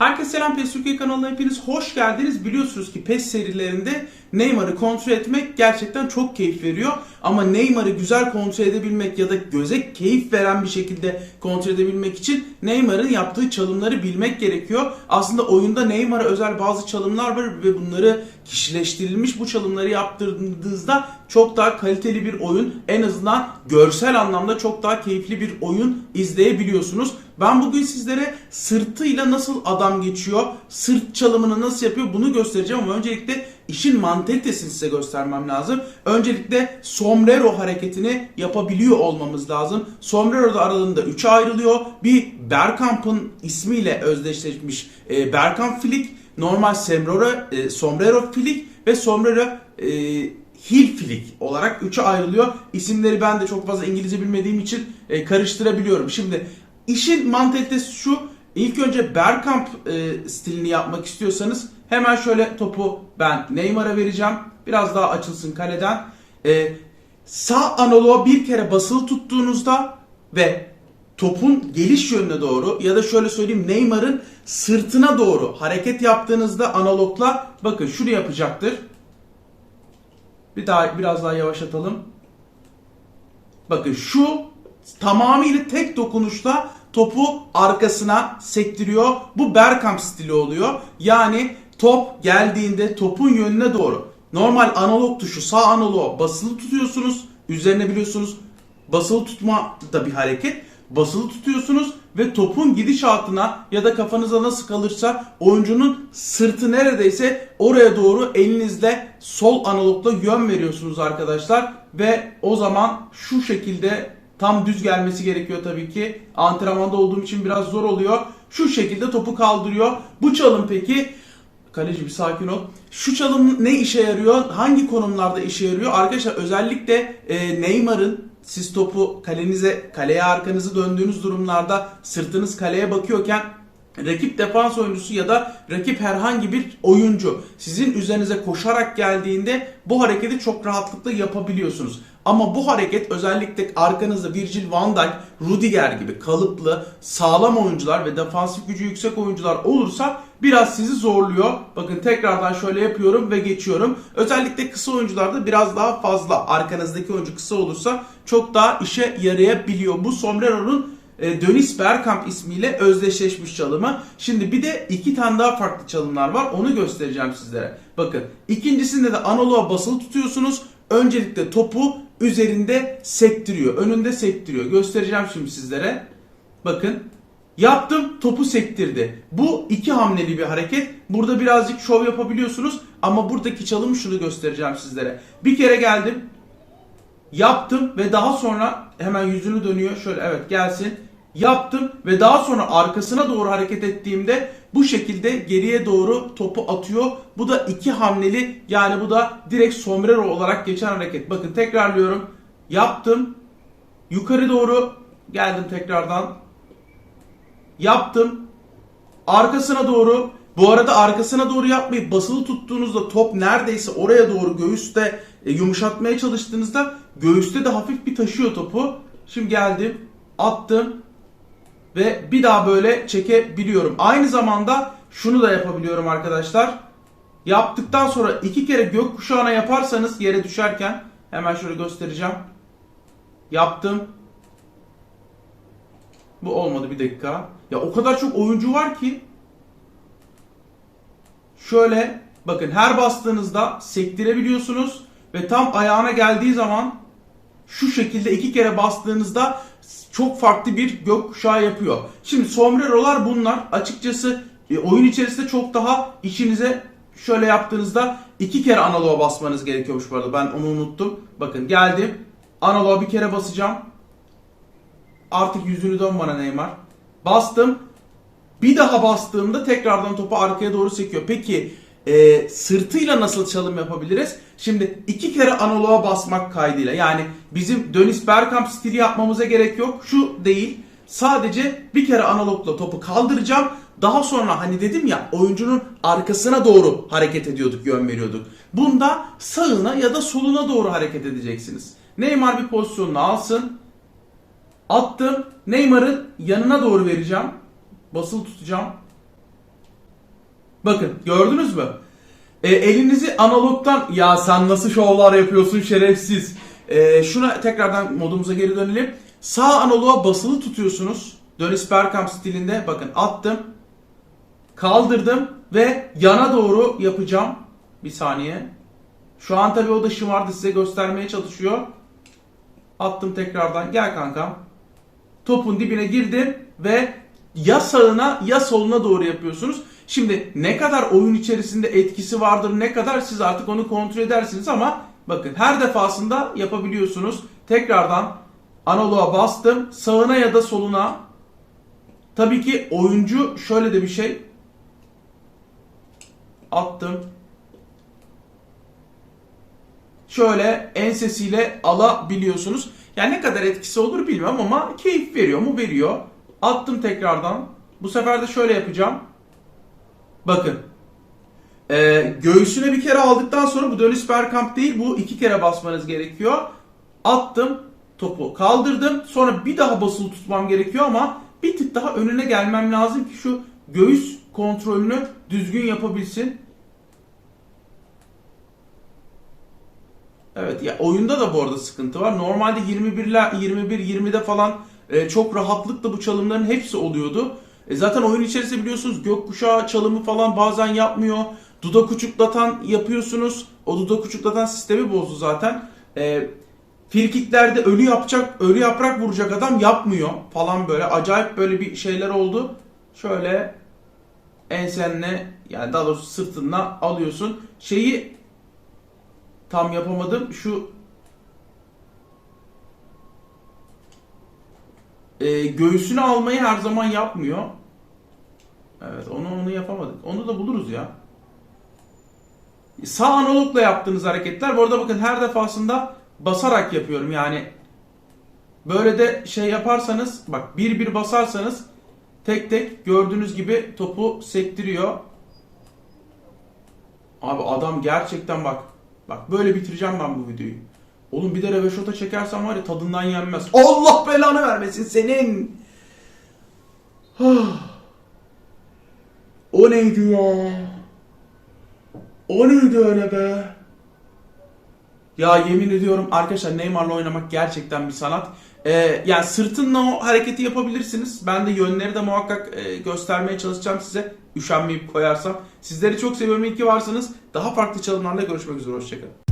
Herkese selam PES Türkiye kanalına hepiniz hoş geldiniz. Biliyorsunuz ki PES serilerinde Neymar'ı kontrol etmek gerçekten çok keyif veriyor. Ama Neymar'ı güzel kontrol edebilmek ya da göze keyif veren bir şekilde kontrol edebilmek için Neymar'ın yaptığı çalımları bilmek gerekiyor. Aslında oyunda Neymar'a özel bazı çalımlar var ve bunları kişileştirilmiş bu çalımları yaptırdığınızda çok daha kaliteli bir oyun en azından görsel anlamda çok daha keyifli bir oyun izleyebiliyorsunuz. Ben bugün sizlere sırtıyla nasıl adam geçiyor, sırt çalımını nasıl yapıyor bunu göstereceğim ama öncelikle işin mantalitesini size göstermem lazım. Öncelikle sombrero hareketini yapabiliyor olmamız lazım. Sombrero da aralığında 3'e ayrılıyor. Bir Bergkamp'ın ismiyle özdeşleşmiş e, Bergkamp Flick, normal sombrero, e, sombrero Flick ve sombrero e, Hill Flick olarak 3'e ayrılıyor. İsimleri ben de çok fazla İngilizce bilmediğim için e, karıştırabiliyorum. Şimdi işin mantalitesi şu. İlk önce Bergkamp e, stilini yapmak istiyorsanız hemen şöyle topu ben Neymar'a vereceğim. Biraz daha açılsın kaleden. E, sağ analoğa bir kere basılı tuttuğunuzda ve topun geliş yönüne doğru ya da şöyle söyleyeyim Neymar'ın sırtına doğru hareket yaptığınızda analogla bakın şunu yapacaktır. Bir daha biraz daha yavaşlatalım. Bakın şu tamamıyla tek dokunuşla topu arkasına sektiriyor. Bu Bergkamp stili oluyor. Yani top geldiğinde topun yönüne doğru. Normal analog tuşu sağ analoğa basılı tutuyorsunuz. Üzerine biliyorsunuz basılı tutma da bir hareket. Basılı tutuyorsunuz ve topun gidişatına ya da kafanıza nasıl kalırsa oyuncunun sırtı neredeyse oraya doğru elinizle sol analogla yön veriyorsunuz arkadaşlar. Ve o zaman şu şekilde tam düz gelmesi gerekiyor tabii ki. Antrenmanda olduğum için biraz zor oluyor. Şu şekilde topu kaldırıyor. Bu çalım peki Kaleci bir sakin ol. Şu çalım ne işe yarıyor? Hangi konumlarda işe yarıyor? Arkadaşlar özellikle e, Neymar'ın siz topu kalenize, kaleye arkanızı döndüğünüz durumlarda sırtınız kaleye bakıyorken rakip defans oyuncusu ya da rakip herhangi bir oyuncu sizin üzerinize koşarak geldiğinde bu hareketi çok rahatlıkla yapabiliyorsunuz. Ama bu hareket özellikle arkanızda Virgil van Dijk, Rudiger gibi kalıplı, sağlam oyuncular ve defansif gücü yüksek oyuncular olursa biraz sizi zorluyor. Bakın tekrardan şöyle yapıyorum ve geçiyorum. Özellikle kısa oyuncularda biraz daha fazla arkanızdaki oyuncu kısa olursa çok daha işe yarayabiliyor. Bu Sombrero'nun e, Dönis Bergkamp ismiyle özdeşleşmiş çalımı. Şimdi bir de iki tane daha farklı çalımlar var. Onu göstereceğim sizlere. Bakın ikincisinde de analoğa basılı tutuyorsunuz. Öncelikle topu üzerinde sektiriyor. Önünde sektiriyor. Göstereceğim şimdi sizlere. Bakın Yaptım topu sektirdi. Bu iki hamleli bir hareket. Burada birazcık şov yapabiliyorsunuz. Ama buradaki çalımı şunu göstereceğim sizlere. Bir kere geldim. Yaptım ve daha sonra hemen yüzünü dönüyor. Şöyle evet gelsin. Yaptım ve daha sonra arkasına doğru hareket ettiğimde bu şekilde geriye doğru topu atıyor. Bu da iki hamleli yani bu da direkt sombrero olarak geçen hareket. Bakın tekrarlıyorum. Yaptım. Yukarı doğru geldim tekrardan. Yaptım. Arkasına doğru. Bu arada arkasına doğru yapmayıp basılı tuttuğunuzda top neredeyse oraya doğru göğüste e, yumuşatmaya çalıştığınızda göğüste de hafif bir taşıyor topu. Şimdi geldim. Attım. Ve bir daha böyle çekebiliyorum. Aynı zamanda şunu da yapabiliyorum arkadaşlar. Yaptıktan sonra iki kere gökkuşağına yaparsanız yere düşerken hemen şöyle göstereceğim. Yaptım. Bu olmadı bir dakika. Ya o kadar çok oyuncu var ki. Şöyle bakın her bastığınızda sektirebiliyorsunuz ve tam ayağına geldiği zaman şu şekilde iki kere bastığınızda çok farklı bir gökkuşağı yapıyor. Şimdi sombrerolar bunlar. Açıkçası e, oyun içerisinde çok daha işinize şöyle yaptığınızda iki kere analoğa basmanız gerekiyormuş bu arada. Ben onu unuttum. Bakın geldim. Analoğa bir kere basacağım. Artık yüzünü dön bana Neymar. Bastım. Bir daha bastığımda tekrardan topu arkaya doğru sekiyor. Peki e, sırtıyla nasıl çalım yapabiliriz? Şimdi iki kere analoğa basmak kaydıyla yani bizim Dönis Bergkamp stili yapmamıza gerek yok. Şu değil. Sadece bir kere analogla topu kaldıracağım. Daha sonra hani dedim ya oyuncunun arkasına doğru hareket ediyorduk, yön veriyorduk. Bunda sağına ya da soluna doğru hareket edeceksiniz. Neymar bir pozisyonunu alsın. Attım. Neymar'ın yanına doğru vereceğim. Basılı tutacağım. Bakın gördünüz mü? E, elinizi analogtan ya sen nasıl şovlar yapıyorsun şerefsiz. E, şuna tekrardan modumuza geri dönelim. Sağ analoğa basılı tutuyorsunuz. Dönis Bergkamp stilinde bakın attım. Kaldırdım ve yana doğru yapacağım. Bir saniye. Şu an tabii o da şımardı size göstermeye çalışıyor. Attım tekrardan. Gel kankam. Topun dibine girdim ve ya sağına ya soluna doğru yapıyorsunuz. Şimdi ne kadar oyun içerisinde etkisi vardır ne kadar siz artık onu kontrol edersiniz ama bakın her defasında yapabiliyorsunuz. Tekrardan analoğa bastım. Sağına ya da soluna. Tabii ki oyuncu şöyle de bir şey. Attım. Şöyle ensesiyle alabiliyorsunuz. Yani ne kadar etkisi olur bilmem ama keyif veriyor mu? Veriyor. Attım tekrardan. Bu sefer de şöyle yapacağım. Bakın. Ee, göğsüne bir kere aldıktan sonra bu dönüş Bergkamp değil bu iki kere basmanız gerekiyor. Attım topu kaldırdım sonra bir daha basılı tutmam gerekiyor ama bir tık daha önüne gelmem lazım ki şu göğüs kontrolünü düzgün yapabilsin. Evet ya oyunda da bu arada sıkıntı var. Normalde 21'ler 21 20'de falan e, çok rahatlıkla bu çalımların hepsi oluyordu. E, zaten oyun içerisinde biliyorsunuz gökkuşağı çalımı falan bazen yapmıyor. Dudak uçuklatan yapıyorsunuz. O dudak uçuklatan sistemi bozdu zaten. E, Firkiklerde ölü yapacak, ölü yaprak vuracak adam yapmıyor falan böyle. Acayip böyle bir şeyler oldu. Şöyle ensenle yani daha doğrusu sırtına alıyorsun. Şeyi tam yapamadım. Şu e, göğsünü almayı her zaman yapmıyor. Evet onu onu yapamadık. Onu da buluruz ya. Sağ analogla yaptığınız hareketler. Bu arada bakın her defasında basarak yapıyorum yani. Böyle de şey yaparsanız bak bir bir basarsanız tek tek gördüğünüz gibi topu sektiriyor. Abi adam gerçekten bak. Bak böyle bitireceğim ben bu videoyu. Oğlum bir de reveşota çekersem var ya tadından yenmez. Allah belanı vermesin senin. o neydi ya? O neydi öyle be? Ya yemin ediyorum arkadaşlar Neymar'la oynamak gerçekten bir sanat. Ee, yani sırtınla o hareketi yapabilirsiniz. Ben de yönleri de muhakkak e, göstermeye çalışacağım size. Üşenmeyip koyarsam. Sizleri çok seviyorum. İyi ki varsınız. Daha farklı çalımlarla görüşmek üzere. Hoşçakalın.